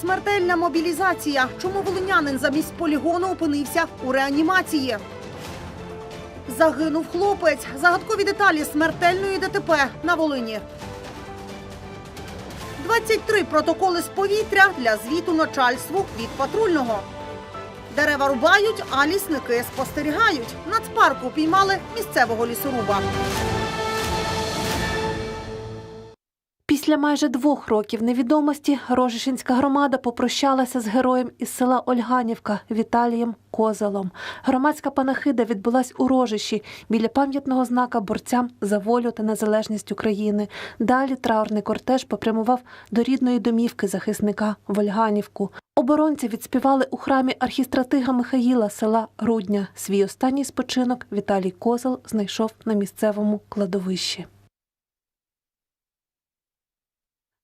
Смертельна мобілізація. Чому волинянин замість полігону опинився у реанімації? Загинув хлопець. Загадкові деталі смертельної ДТП на Волині. 23 протоколи з повітря для звіту начальству від патрульного. Дерева рубають, а лісники спостерігають. Нацпарку піймали місцевого лісоруба. Після майже двох років невідомості Рожишинська громада попрощалася з героєм із села Ольганівка Віталієм Козелом. Громадська панахида відбулась у Рожиші біля пам'ятного знака борцям за волю та незалежність України. Далі траурний кортеж попрямував до рідної домівки захисника в Ольганівку. Оборонці відспівали у храмі архістратига Михаїла села Рудня. Свій останній спочинок Віталій Козел знайшов на місцевому кладовищі.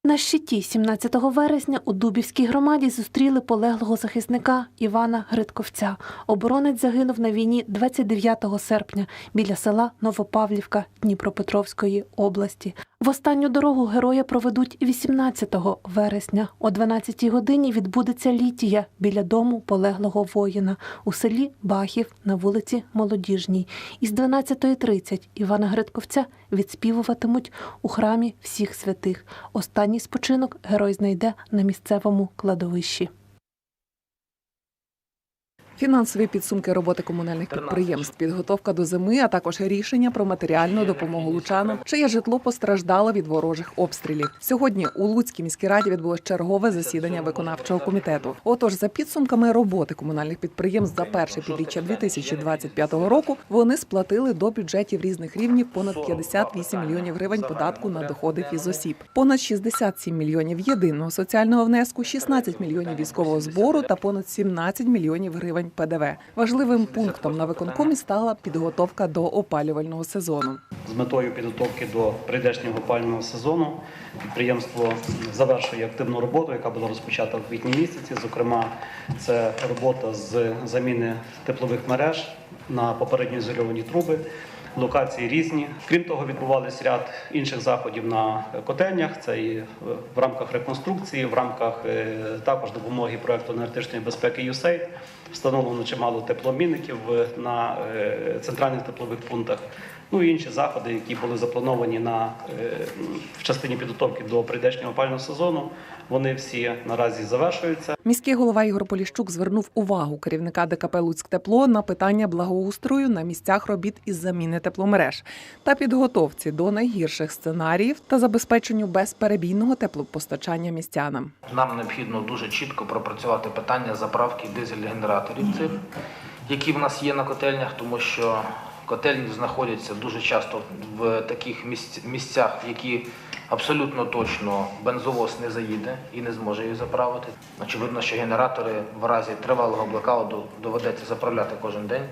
На щиті 17 вересня у Дубівській громаді зустріли полеглого захисника Івана Гридковця. Оборонець загинув на війні 29 серпня біля села Новопавлівка Дніпропетровської області. В останню дорогу героя проведуть 18 вересня. О 12 годині відбудеться літія біля дому полеглого воїна у селі Бахів на вулиці Молодіжній. Із 12.30 Івана Гридковця відспівуватимуть у храмі всіх святих. Останній спочинок герой знайде на місцевому кладовищі. Фінансові підсумки роботи комунальних підприємств, підготовка до зими, а також рішення про матеріальну допомогу лучанам, чиє житло постраждало від ворожих обстрілів. Сьогодні у Луцькій міській раді відбулось чергове засідання виконавчого комітету. Отож, за підсумками роботи комунальних підприємств за перше півріччя 2025 року вони сплатили до бюджетів різних рівнів понад 58 мільйонів гривень податку на доходи фізосіб, понад 67 мільйонів єдиного соціального внеску, 16 мільйонів військового збору та понад 17 мільйонів гривень ПДВ. Важливим пунктом на виконкомі стала підготовка до опалювального сезону. З метою підготовки до прийдешнього опалювального сезону підприємство завершує активну роботу, яка була розпочата в квітні місяці. Зокрема, це робота з заміни теплових мереж на попередньо ізольовані труби. Локації різні. Крім того, відбувалися ряд інших заходів на котельнях. Це і в рамках реконструкції, в рамках е, також допомоги проекту енергетичної безпеки USAID. Встановлено чимало теплообмінників е, на е, центральних теплових пунктах. Ну і інші заходи, які були заплановані на е, в частині підготовки до прийдешнього опалювального сезону. Вони всі наразі завершуються. Міський голова Ігор Поліщук звернув увагу керівника ДКП «Луцьктепло» на питання благоустрою на місцях робіт із заміни тепломереж та підготовці до найгірших сценаріїв та забезпеченню безперебійного теплопостачання містянам. Нам необхідно дуже чітко пропрацювати питання заправки дизель-генераторів цих, які в нас є на котельнях, тому що котельні знаходяться дуже часто в таких місцях, які абсолютно точно бензовоз не заїде і не зможе їх заправити. Очевидно, що генератори в разі тривалого блекауту доведеться заправляти кожен день.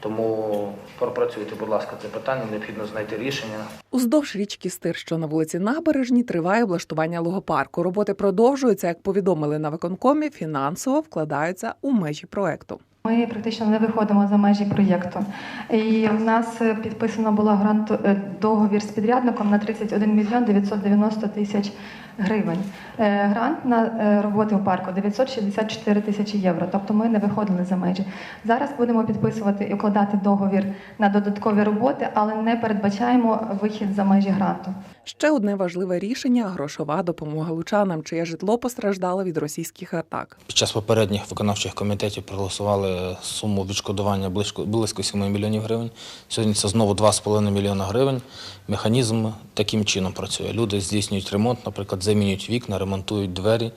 Тому пропрацюйте, будь ласка, це питання, необхідно знайти рішення. Уздовж річки Стир, що на вулиці Набережній, триває облаштування логопарку. Роботи продовжуються, як повідомили на виконкомі, фінансово вкладаються у межі проекту. Ми практично не виходимо за межі проєкту. І в нас е, підписано було грант е, договір з підрядником на 31 мільйон 990 тисяч гривень. Е, Грант на е, роботи у парку 964 тисячі євро. Тобто ми не виходили за межі. Зараз будемо підписувати і укладати договір на додаткові роботи, але не передбачаємо вихід за межі гранту. Ще одне важливе рішення грошова допомога лучанам, чиє житло постраждало від російських атак. Під час попередніх виконавчих комітетів проголосували суму відшкодування близько, близько 7 мільйонів гривень. Сьогодні це знову 2,5 мільйона гривень. Механізм таким чином працює. Люди здійснюють ремонт, наприклад, замінюють вікна, ремонтують двері,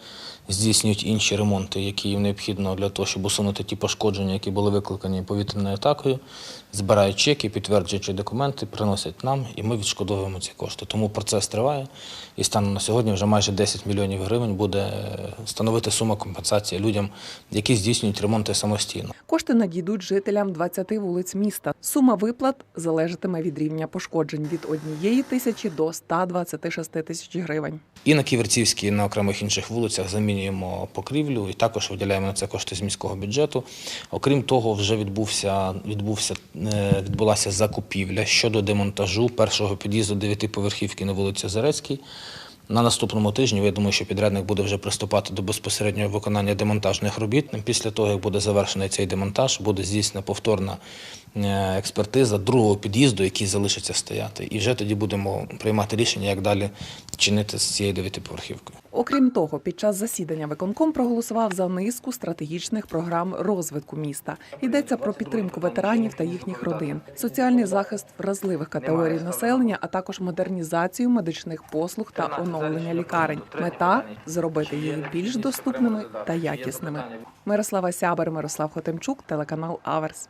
здійснюють інші ремонти, які їм необхідно для того, щоб усунути ті пошкодження, які були викликані повітряною атакою. Збирають чеки, підтверджуючи документи, приносять нам, і ми відшкодовуємо ці кошти. Тому процес триває. І станом на сьогодні вже майже 10 мільйонів гривень буде становити сума компенсації людям, які здійснюють ремонти самостійно. Кошти надійдуть жителям 20 вулиць міста. Сума виплат залежатиме від рівня пошкоджень від однієї тисячі до 126 тисяч гривень. І на Ківерцівській, і на окремих інших вулицях замінюємо покрівлю і також виділяємо на це кошти з міського бюджету. Окрім того, вже відбувся, відбувся, відбулася закупівля щодо демонтажу першого під'їзду дев'ятиповерхівки на вулиці Зарецькій. На наступному тижні я думаю, що підрядник буде вже приступати до безпосереднього виконання демонтажних робіт. Після того, як буде завершений цей демонтаж, буде здійснена повторна е, експертиза другого під'їзду, який залишиться стояти. І вже тоді будемо приймати рішення, як далі чинити з цією дев'ятиповерхівкою. Окрім того, під час засідання виконком проголосував за низку стратегічних програм розвитку міста. Йдеться про підтримку ветеранів та їхніх родин, соціальний захист вразливих категорій населення, а також модернізацію медичних послуг та оновлення лікарень. Мета зробити їх більш доступними та якісними. Мирослава Сябер, Мирослав Хотимчук, телеканал Аверс.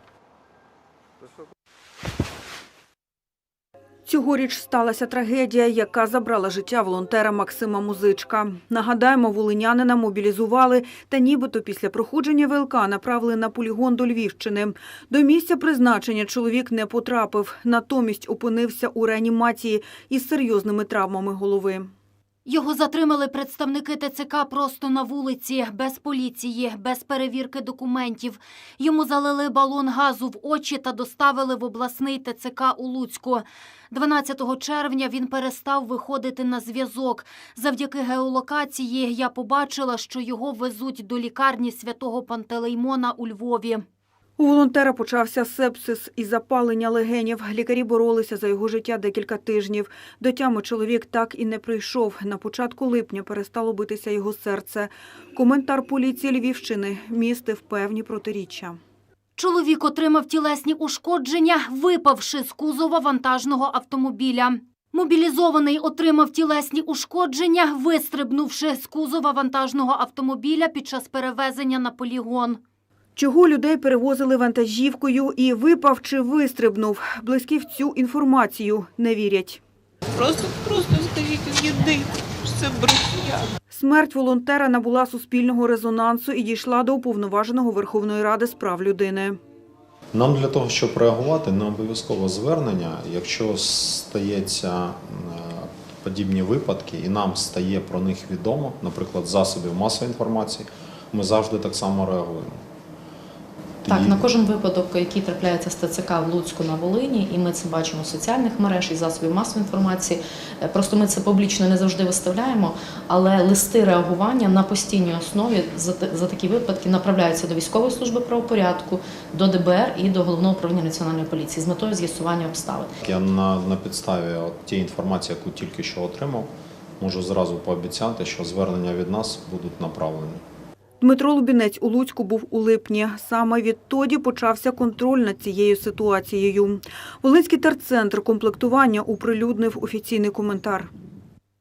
Цьогоріч сталася трагедія, яка забрала життя волонтера Максима Музичка. Нагадаємо, волинянина мобілізували та нібито після проходження ВЛК направили на полігон до Львівщини. До місця призначення чоловік не потрапив, натомість опинився у реанімації із серйозними травмами голови. Його затримали представники ТЦК просто на вулиці, без поліції, без перевірки документів. Йому залили балон газу в очі та доставили в обласний ТЦК у Луцьку. 12 червня він перестав виходити на зв'язок. Завдяки геолокації я побачила, що його везуть до лікарні святого Пантелеймона у Львові. У волонтера почався сепсис і запалення легенів. Лікарі боролися за його життя декілька тижнів. До тями чоловік так і не прийшов. На початку липня перестало битися його серце. Коментар поліції Львівщини містив певні протиріччя. Чоловік отримав тілесні ушкодження, випавши з кузова вантажного автомобіля. Мобілізований отримав тілесні ушкодження, вистрибнувши з кузова вантажного автомобіля під час перевезення на полігон. Чого людей перевозили вантажівкою і випав чи вистрибнув. Близькі в цю інформацію не вірять. Просто, просто скажіть, єди, що це брехня. Смерть волонтера набула суспільного резонансу і дійшла до уповноваженого Верховної Ради з прав людини. Нам для того, щоб реагувати, не обов'язково звернення. Якщо стається подібні випадки, і нам стає про них відомо, наприклад, засобів масової інформації, ми завжди так само реагуємо. Так, Тоді- на кожен випадок, який трапляється з ТЦК в Луцьку на Волині, і ми це бачимо в соціальних мереж і засобів масової інформації. Е, Просто ми це публічно не завжди виставляємо, але листи реагування на постійній основі за, за такі випадки направляються до військової служби правопорядку, до ДБР і до головного управління національної поліції з метою з'ясування обставин. Я на, на підставі от тієї інформації, яку тільки що отримав, можу зразу пообіцяти, що звернення від нас будуть направлені. Дмитро Лубінець у Луцьку був у липні. Саме відтоді почався контроль над цією ситуацією. Волинський терцентр комплектування оприлюднив офіційний коментар.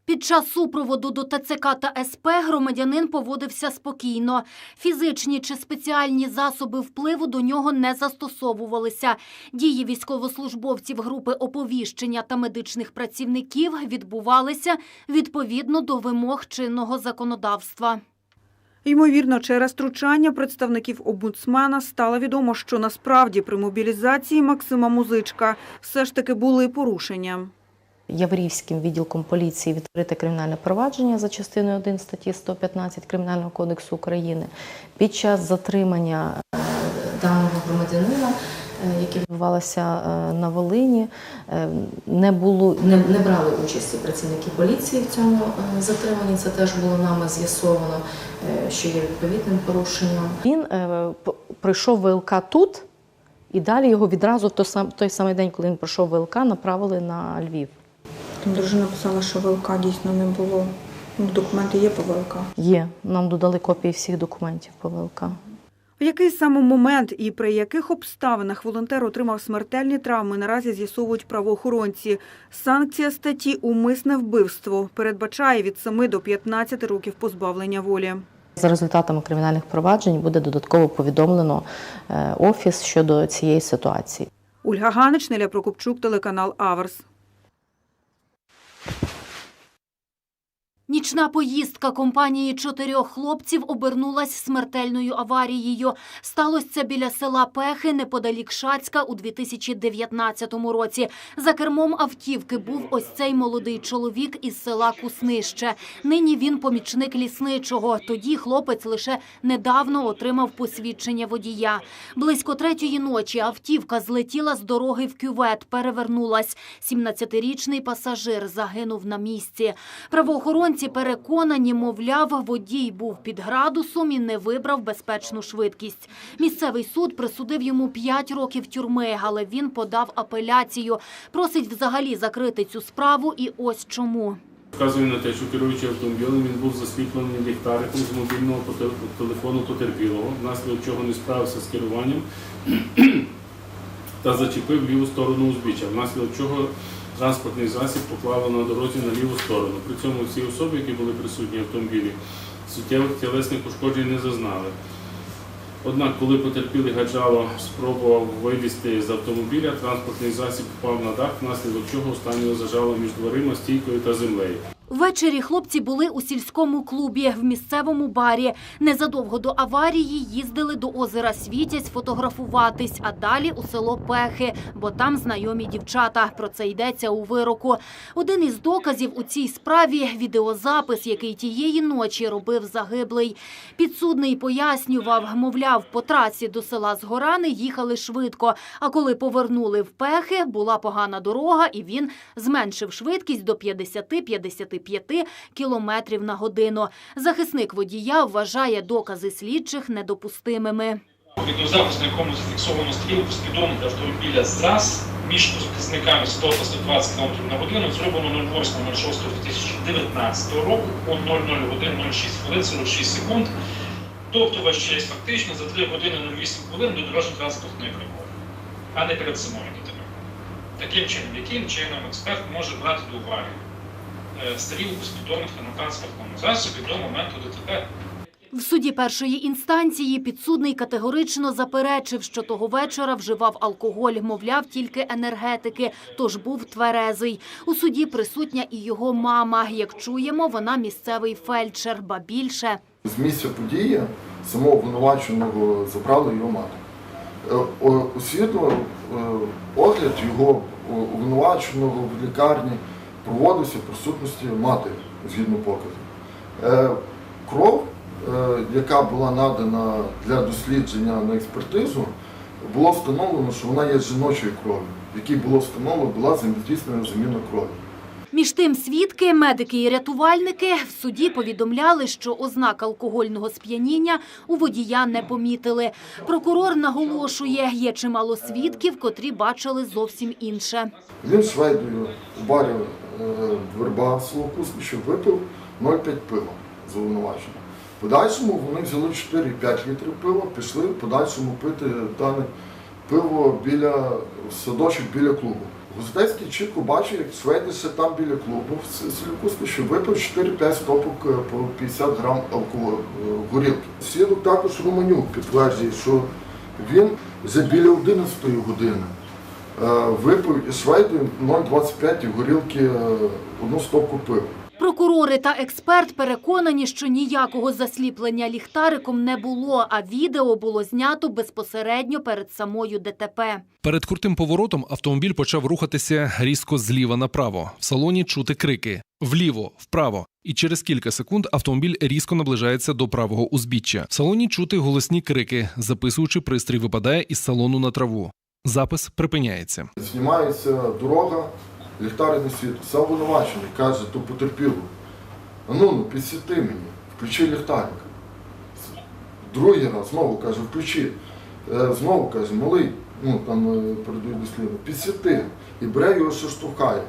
Під час супроводу до ТЦК та СП громадянин поводився спокійно. Фізичні чи спеціальні засоби впливу до нього не застосовувалися. Дії військовослужбовців групи оповіщення та медичних працівників відбувалися відповідно до вимог чинного законодавства. Ймовірно, через втручання представників омбудсмена стало відомо, що насправді при мобілізації Максима Музичка все ж таки були порушення. Яврівським відділком поліції відкрите кримінальне провадження за частиною 1 статті 115 Кримінального кодексу України. Під час затримання е, даного громадянина, е, яке відбувалося е, на Волині, е, не було не, не брали участі працівники поліції в цьому затриманні. Це теж було нами з'ясовано, що є відповідним порушенням. Він п- пройшов ВЛК тут. І далі його відразу в той сам- той самий день, коли він пройшов ВЛК, направили на Львів. Там дружина писала, що ВЛК дійсно не було. Ну, документи є по ВЛК. Є. Нам додали копії всіх документів по ВЛК. В який саме момент і при яких обставинах волонтер отримав смертельні травми, наразі з'ясовують правоохоронці. Санкція статті «Умисне вбивство» передбачає від 7 до 15 років позбавлення волі. За результатами кримінальних проваджень буде додатково повідомлено е, офіс щодо цієї ситуації. Ольга Ганич, Неля Прокопчук, телеканал «Аверс». Нічна поїздка компанії чотирьох хлопців обернулась смертельною аварією. Сталося біля села Пехи неподалік Шацька у 2019 році. За кермом автівки був ось цей молодий чоловік із села Куснище. Нині він помічник лісничого. Тоді хлопець лише недавно отримав посвідчення водія. Близько третьої ночі автівка злетіла з дороги в кювет, перевернулась. 17-річний пасажир загинув на місці. Правоохоронці переконані, мовляв, водій був під градусом і не вибрав безпечну швидкість. Місцевий суд присудив йому 5 років тюрми, але він подав апеляцію. Просить взагалі закрити цю справу і ось чому. Вказує на те, що керуючи автомобілем, він був засліплений ліхтариком з мобільного телефону потерпілого, внаслідок чого не справився з керуванням та зачепив ліву сторону узбіччя, внаслідок чого транспортний засіб поклало на дорозі на ліву сторону. При цьому всі особи, які були присутні в автомобілі, суттєвих тілесних ушкоджень не зазнали. Однак, коли потерпілий Гаджало спробував вилізти з автомобіля, транспортний засіб впав на дах, внаслідок чого останнього зажало між дверима, стійкою та землею. Ввечері хлопці були у сільському клубі в місцевому барі. Незадовго до аварії їздили до озера Світязь фотографуватись, а далі у село Пехи, бо там знайомі дівчата. Про це йдеться у вироку. Один із доказів у цій справі – відеозапис, який тієї ночі робив загиблий. Підсудний пояснював, мовляв, по трасі до села Згорани їхали швидко, а коли повернули в Пехи, була погана дорога, і він зменшив швидкість до 50-55 кілометрів на годину. Захисник водія вважає докази слідчих недопустимими. Відеозапис, на якому зафіксовано стрілку свідомих автомобіля ЗРАЗ між захисниками 100 та 120 км на годину зроблено 08.06.2019 року о 00 годин 06 хвилин 46 секунд. Тобто ваш честь фактично за 3 години 08 хвилин до дорожньо-транспортної пригоди, а не перед самою ДТП. Таким чином, яким чином експерт може брати до уваги е, стрілку свідомих на транспортному засобі до моменту ДТП В суді першої інстанції підсудний категорично заперечив, що того вечора вживав алкоголь, мовляв, тільки енергетики, тож був тверезий. У суді присутня і його мама. Як чуємо, вона місцевий фельдшер, ба більше. З місця події самого обвинуваченого забрали його мати. Е, о- е, огляд його обвинуваченого в лікарні проводився в присутності матері, згідно показу. Е, Кров, е, яка була надана для дослідження на експертизу, було встановлено, що вона є жіночою кров'ю, в якій було встановлено, була здійснена заміна крові. Між тим, свідки, медики і рятувальники в суді повідомляли, що ознак алкогольного сп'яніння у водія не помітили. Прокурор наголошує, є чимало свідків, котрі бачили зовсім інше. Він швейдою у барі верба свого куснища випив 0,5 пива з обвинуваченням. В подальшому вони взяли 4-5 літрів пива, пішли в подальшому пити дане пиво біля садочок біля клубу. Гуздецький чітко бачив, як ще там біля клубу в с- селі Куснища випив 4-5 стопок е, по 50 грам алкоголю, е, горілки. Свідок також Романюк підтверджує, що він вже біля 11 години Е, випив із швейдою 0,25 горілки е, одну стопку пива. Прокурори та експерт переконані, що ніякого засліплення ліхтариком не було, а відео було знято безпосередньо перед самою ДТП. Перед крутим поворотом автомобіль почав рухатися різко зліва направо. В салоні чути крики вліво, вправо. І через кілька секунд автомобіль різко наближається до правого узбіччя. В салоні чути голосні крики. Записуючи пристрій випадає із салону на траву. Запис припиняється. Знімається дорога, ліхтарне світло. Сам обвинувачений каже, то потерпіло. Ну, ну підсвіти мені, включи ліхтарик. Другий раз знову каже, включи. Е, Знову каже, малий, ну там е, передають дослідно, підсвіти. І бере його, що штовхає.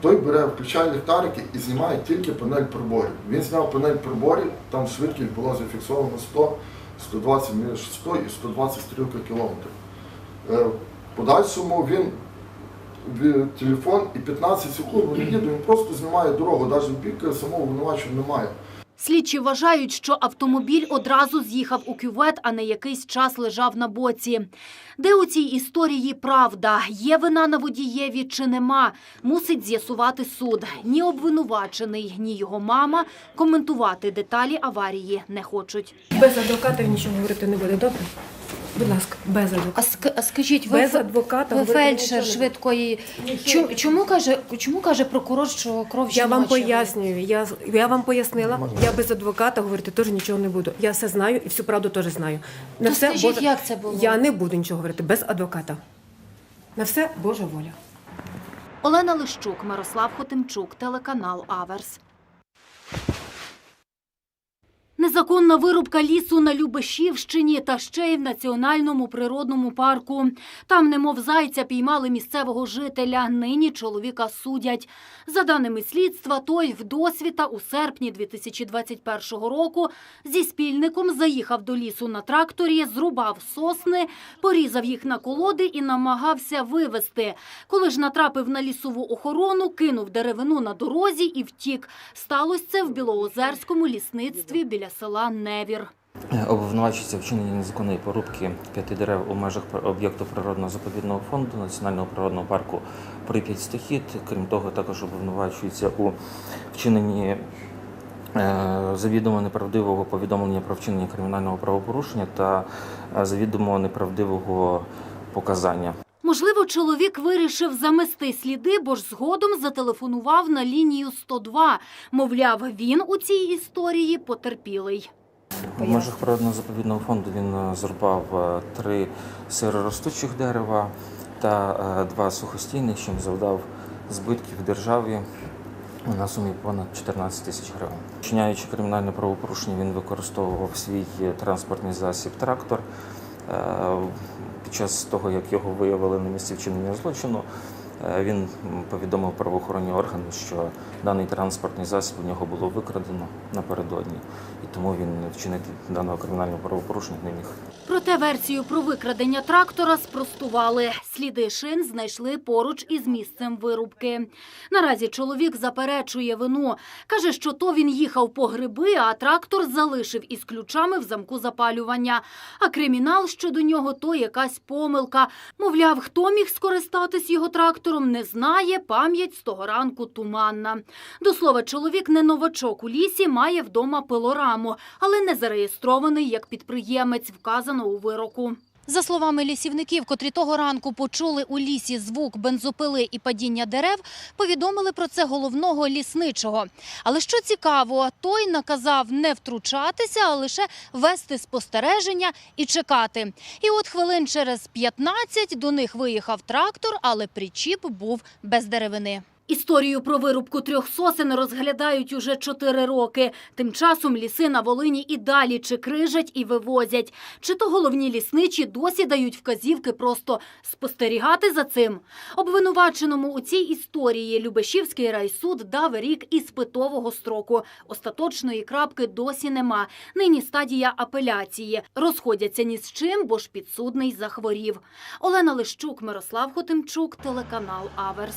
Той бере, включає ліхтарики і знімає тільки панель приборів. Він зняв панель приборів, там швидкість була зафіксована 100, 120 між 100 і 120 стрілка кілометрів. Е, подальшому він в- телефон і 15 секунд він їде, він просто знімає дорогу, навіть бік самого обвинувачення немає. Слідчі вважають, що автомобіль одразу з'їхав у кювет, а не якийсь час лежав на боці. Де у цій історії правда? Є вина на водієві чи нема? Мусить з'ясувати суд. Ні обвинувачений, ні його мама коментувати деталі аварії не хочуть. Без адвоката нічого говорити не буде, добре? Будь ласка, без адвоката. А, скажіть, ви, без адвоката ви фельдшер швидкої. Чому, чому, каже, чому каже прокурор, що кров Я вам пояснюю, я, я вам пояснила, я без адвоката говорити теж нічого не буду. Я все знаю і всю правду теж знаю. На То скажіть, як це було? Я не буду нічого говорити без адвоката. На все Божа воля. Олена Лищук, Мирослав Хотимчук, телеканал Аверс. Незаконна вирубка лісу на Любешівщині та ще й в національному природному парку. Там, немов зайця, піймали місцевого жителя. Нині чоловіка судять. За даними слідства, той вдосвіта у серпні 2021 року зі спільником заїхав до лісу на тракторі, зрубав сосни, порізав їх на колоди і намагався вивезти. Коли ж натрапив на лісову охорону, кинув деревину на дорозі і втік. Сталося це в Білоозерському лісництві біля села Невір. Обвинувачується вчинення незаконної порубки п'яти дерев у межах об'єкту природного заповідного фонду Національного природного парку Прип'ять Стохід. Крім того, також обвинувачується у вчиненні е, завідомо неправдивого повідомлення про вчинення кримінального правопорушення та е, завідомо неправдивого показання. Можливо, чоловік вирішив замести сліди, бо ж згодом зателефонував на лінію 102. Мовляв, він у цій історії потерпілий. В межах природного заповідного фонду він е, зрубав е, три сироростучих дерева та е, два сухостійних, чим завдав збитків державі на сумі понад 14 тисяч гривень. Вчиняючи кримінальне правопорушення, він використовував свій транспортний засіб трактор. Е, Під час того, як його виявили на місці вчинення злочину, він повідомив правоохоронні органи, що даний транспортний засіб у нього було викрадено напередодні, і тому він вчинити даного кримінального правопорушення не міг. Проте версію про викрадення трактора спростували. Сліди шин знайшли поруч із місцем вирубки. Наразі чоловік заперечує вину. Каже, що то він їхав по гриби, а трактор залишив із ключами в замку запалювання. А кримінал щодо нього то якась помилка. Мовляв, хто міг скористатись його трактором, не знає. Пам'ять з того ранку туманна. До слова, чоловік не новачок у лісі, має вдома пилораму, але не зареєстрований як підприємець, вказано у вироку. За словами лісівників, котрі того ранку почули у лісі звук бензопили і падіння дерев, повідомили про це головного лісничого. Але що цікаво, той наказав не втручатися, а лише вести спостереження і чекати. І от хвилин через 15 до них виїхав трактор, але причіп був без деревини. Історію про вирубку трьох сосен розглядають уже чотири роки. Тим часом ліси на Волині і далі чи крижать і вивозять. Чи то головні лісничі досі дають вказівки просто спостерігати за цим? Обвинуваченому у цій історії Любешівський райсуд дав рік іспитового строку. Остаточної крапки досі нема. Нині стадія апеляції. Розходяться ні з чим, бо ж підсудний захворів. Олена Лищук, Мирослав Хотимчук, телеканал Аверс.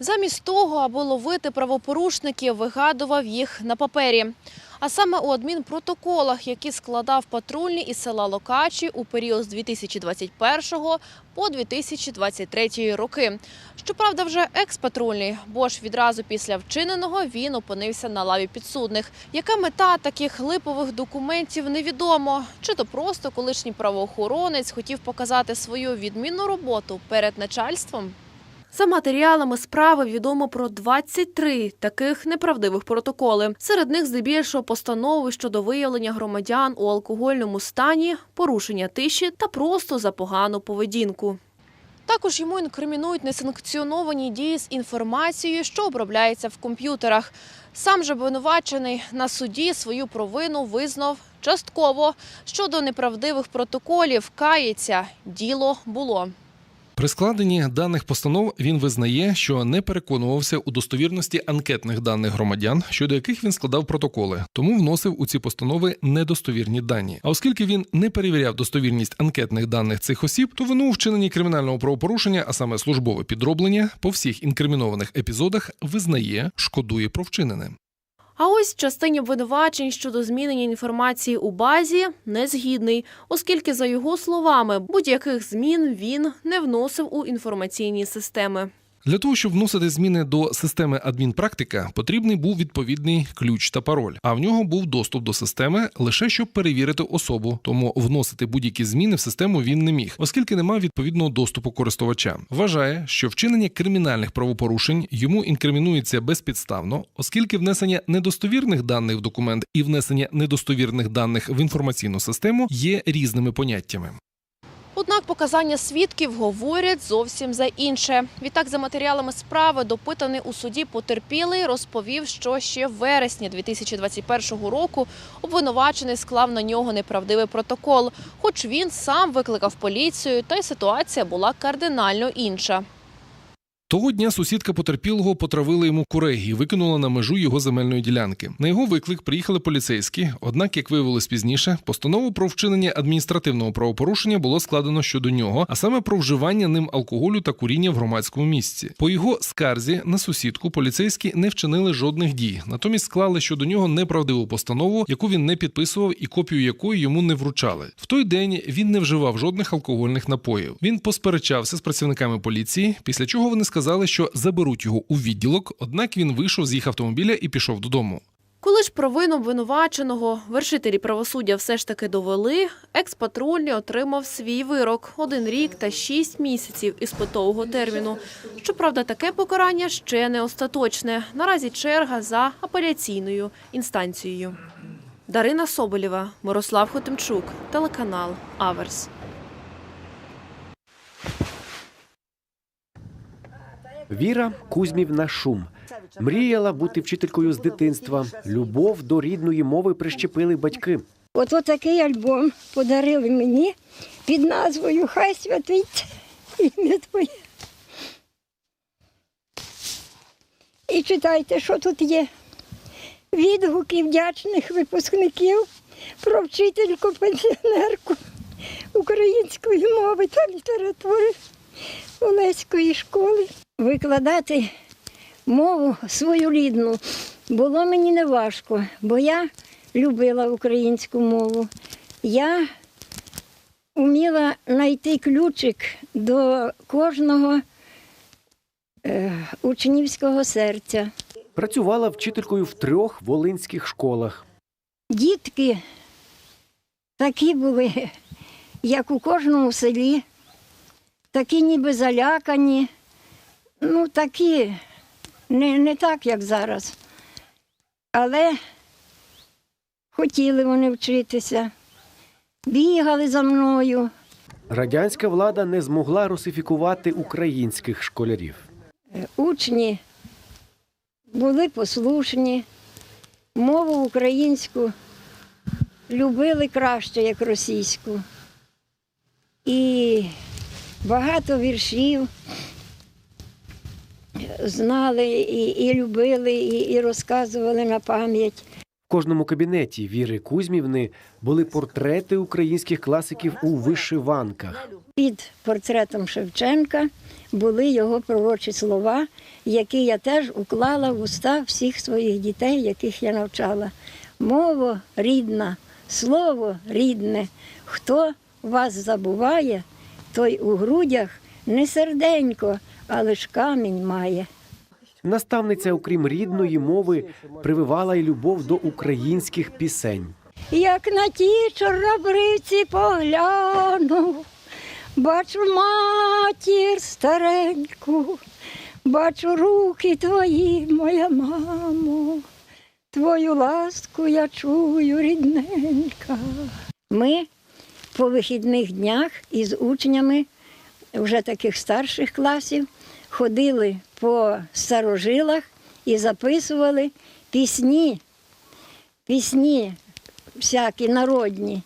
Замість того, аби ловити правопорушників, вигадував їх на папері. А саме у адмінпротоколах, які складав патрульні із села Локачі у період з 2021 по 2023 роки. Щоправда, вже експатрульний, бо ж відразу після вчиненого він опинився на лаві підсудних. Яка мета таких липових документів невідомо. Чи то просто колишній правоохоронець хотів показати свою відмінну роботу перед начальством? За матеріалами справи відомо про 23 таких неправдивих протоколи. Серед них здебільшого постанови щодо виявлення громадян у алкогольному стані, порушення тиші та просто за погану поведінку. Також йому інкримінують несанкціоновані дії з інформацією, що обробляється в комп'ютерах. Сам же обвинувачений на суді свою провину визнав частково. Щодо неправдивих протоколів, кається, діло було. При складенні даних постанов він визнає, що не переконувався у достовірності анкетних даних громадян, щодо яких він складав протоколи, тому вносив у ці постанови недостовірні дані. А оскільки він не перевіряв достовірність анкетних даних цих осіб, то вину у вчиненні кримінального правопорушення, а саме службове підроблення, по всіх інкримінованих епізодах визнає, шкодує про вчинене. А ось частині обвинувачень щодо змінення інформації у базі не згідний, оскільки, за його словами, будь-яких змін він не вносив у інформаційні системи. Для того, щоб вносити зміни до системи адмінпрактика, потрібний був відповідний ключ та пароль. А в нього був доступ до системи лише щоб перевірити особу. Тому вносити будь-які зміни в систему він не міг, оскільки не мав відповідного доступу користувача. Вважає, що вчинення кримінальних правопорушень йому інкримінується безпідставно, оскільки внесення недостовірних даних в документ і внесення недостовірних даних в інформаційну систему є різними поняттями. Однак показання свідків говорять зовсім за інше. Відтак, за матеріалами справи, допитаний у суді потерпілий розповів, що ще в вересні 2021 року обвинувачений склав на нього неправдивий протокол, хоч він сам викликав поліцію, та й ситуація була кардинально інша. Того дня сусідка потерпілого потравила йому куреги і викинула на межу його земельної ділянки. На його виклик приїхали поліцейські. Однак, як виявилось пізніше, постанову про вчинення адміністративного правопорушення було складено щодо нього, а саме про вживання ним алкоголю та куріння в громадському місці. По його скарзі на сусідку поліцейські не вчинили жодних дій, натомість склали щодо нього неправдиву постанову, яку він не підписував і копію якої йому не вручали. В той день він не вживав жодних алкогольних напоїв. Він посперечався з працівниками поліції, після чого вони сказали, що заберуть його у відділок. Однак він вийшов з їх автомобіля і пішов додому. Коли ж провину обвинуваченого вершителі правосуддя все ж таки довели, екс-патрульний отримав свій вирок – один рік та шість місяців іспитового терміну. Щоправда, таке покарання ще не остаточне. Наразі черга за апеляційною інстанцією. Дарина Соболєва, Мирослав Хотимчук, телеканал Аверс. Віра Кузьмівна Шум. Мріяла бути вчителькою з дитинства. Любов до рідної мови прищепили батьки. От такий альбом подарили мені під назвою Хай святить ім'я Твоє. І читайте, що тут є. Відгуки вдячних випускників про вчительку пенсіонерку української мови та літератури Олеської школи. Викладати мову свою рідну було мені неважко, бо я любила українську мову. Я вміла знайти ключик до кожного е, учнівського серця. Працювала вчителькою в трьох волинських школах. Дітки такі були, як у кожному селі, такі ніби залякані, ну такі, не, не так, як зараз. Але хотіли вони вчитися, бігали за мною. Радянська влада не змогла русифікувати українських школярів. Учні були послушні, мову українську любили краще, як російську. І багато віршів знали і, і любили, і, і розказували на пам'ять. В кожному кабінеті Віри Кузьмівни були портрети українських класиків у вишиванках. Під портретом Шевченка були його пророчі слова, які я теж уклала в уста всіх своїх дітей, яких я навчала. Мова рідна, слово рідне. Хто вас забуває, той у грудях не серденько, а лиш камінь має. Наставниця, окрім рідної мови, прививала й любов до українських пісень. Як на ті чорнобривці погляну, бачу матір стареньку, бачу руки твої, моя мамо, твою ласку я чую рідненька. Ми по вихідних днях із учнями вже таких старших класів ходили по старожилах і записували пісні, пісні всякі народні.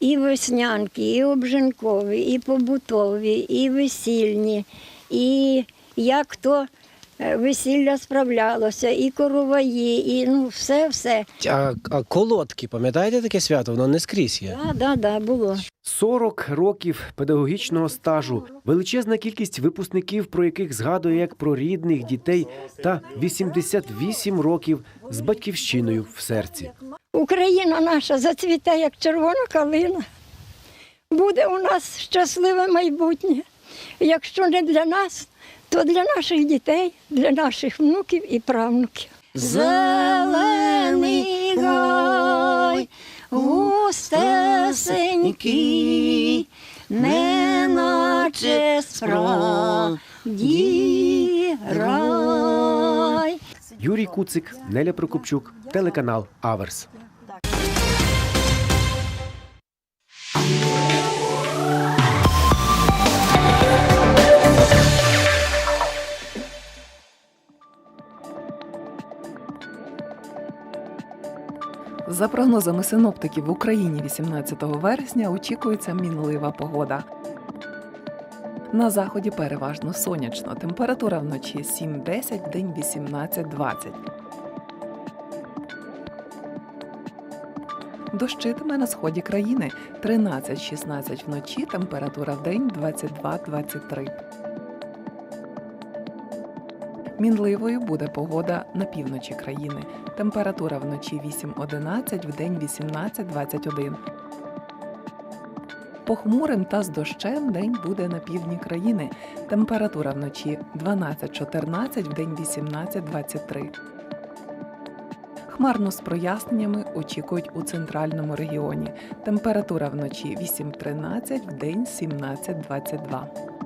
І веснянки, і обжинкові, і побутові, і весільні, і як то весілля справлялося, і короваї, і ну все-все. А, а колодки, пам'ятаєте таке свято? Воно не скрізь є. Так, да, да, було. 40 років педагогічного стажу, величезна кількість випускників, про яких згадує як про рідних дітей, та 88 років з батьківщиною в серці. Україна наша зацвіте, як червона калина. Буде у нас щасливе майбутнє. Якщо не для нас, то для наших дітей, для наших внуків і правнуків. Зелений гай, густесенький, неначе справді рай. Юрій Куцик, Неля Прокопчук, телеканал Аверс. За прогнозами синоптиків в Україні 18 вересня очікується мінлива погода. На заході переважно сонячно. Температура вночі 7-10, вдень 18-20. Дощитиме на сході країни 13-16 вночі, температура вдень 22-23. Мінливою буде погода на півночі країни. Температура вночі 8-11, вдень 18-21. Похмурим та з дощем день буде на півдні країни. Температура вночі 12-14, вдень 18-23. Хмарно з проясненнями очікують у центральному регіоні. Температура вночі 8-13, вдень 17-22.